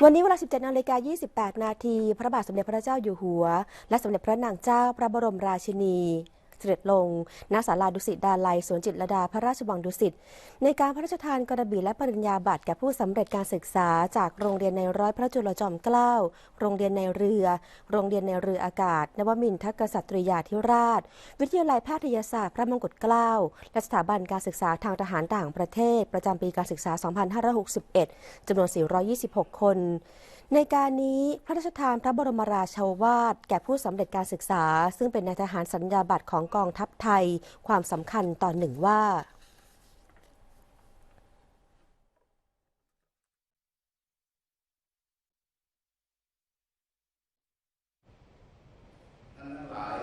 วันนี้เวลา 17นาฬิกา28 นาที พระบาทสมเด็จพระเจ้าอยู่หัว และสมเด็จพระนางเจ้าพระบรมราชินี เสด็จลง ณ ศาลาดุสิตดาลัยสวนจิตรดาพระราชวังดุสิต ในการพระราชทานกระบี่และปริญญาบัตรแก่ผู้สำเร็จการศึกษา จากโรงเรียนในร้อยพระจุลจอมเกล้า โรงเรียนในเรือ โรงเรียนในเรืออากาศ นวมินทกษัตริยาธิราช วิทยาลัยแพทยศาสตร์พระมงกุฎเกล้า และสถาบันการศึกษาทางทหารต่างประเทศ ประจำปีการศึกษา 2561จำนวน 426 คนในการนี้พระราชทานพระบรมราชาวาทแก่ผู้สำเร็จการศึกษา ซึ่งเป็นนายทหารสัญญาบัตรของกองทัพไทย ความสำคัญตอนหนึ่งว่าท่านหลาย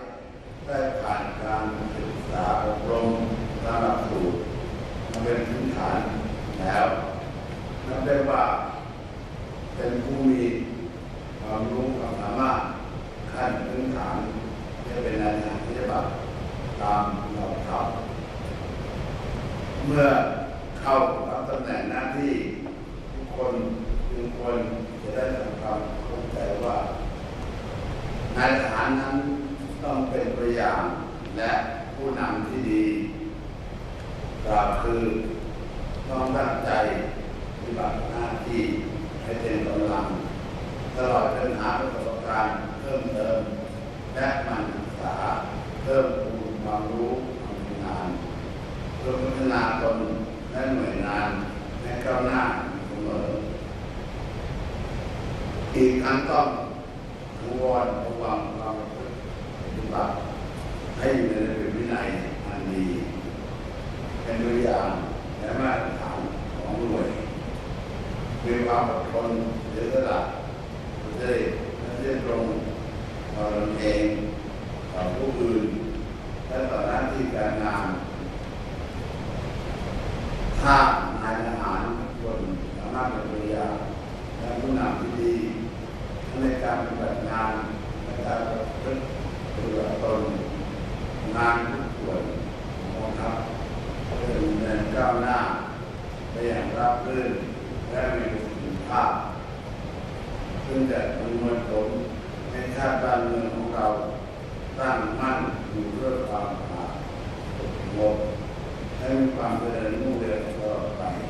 ได้ผ่านการศึกษาอบรมตามหลักสูตรมาเป็นพื้นฐานแล้วนับได้ว่า เป็นผู้มีความรู้ความสามารถขั้นพื้นฐานจะเป็นนายทหารปฏิบัตตามหล่าทัพเมื่อเข้ารับตำแหน่งหน้าที่ทุกคนทุกคนจะได้ทำความเข้าใจว่านายทหารนั้นต้องเป็นตัวอย่างและผู้นำที่ดีกล่าวคือต้องตั้งใจปฏิบัติหน้าที่ให้เต็ม ตลอดจนหาประสบการณ์เพิ่มเติม และมันศึกษาเพิ่มพูนความรู้ความชำนาญเพื่อพัฒนาตนและหน่วยงานให้ก้าวหน้าเสมอ อีกทั้งต้องวอนระวังความประพฤติปฏิบัติให้อยู่ในระเบียบวินัยอันดีเป็นตัวอย่างและมาตรฐานของหน่วยมีความอดทนเสียสละประเสริฐและเรียบตรงต่อต นเองต่อผู้อื่นและต่อหน้าที่การงานถ้านายทหารคนสามารถเป็นตัวอย่างและผู้นำที่ดีทั้งในการปฏิบัติงานและการประพฤติปฏิบัติตนงานทุกส่วนของทัพจะดำเนินก้าวหน้าไปอย่างราบรื่นและมีประสิทธิภาพซึ่งจะดำเนินผลให้ชาติบ้านเมืองของเราตั้งมั่นอยู่ด้วย ความสงบและ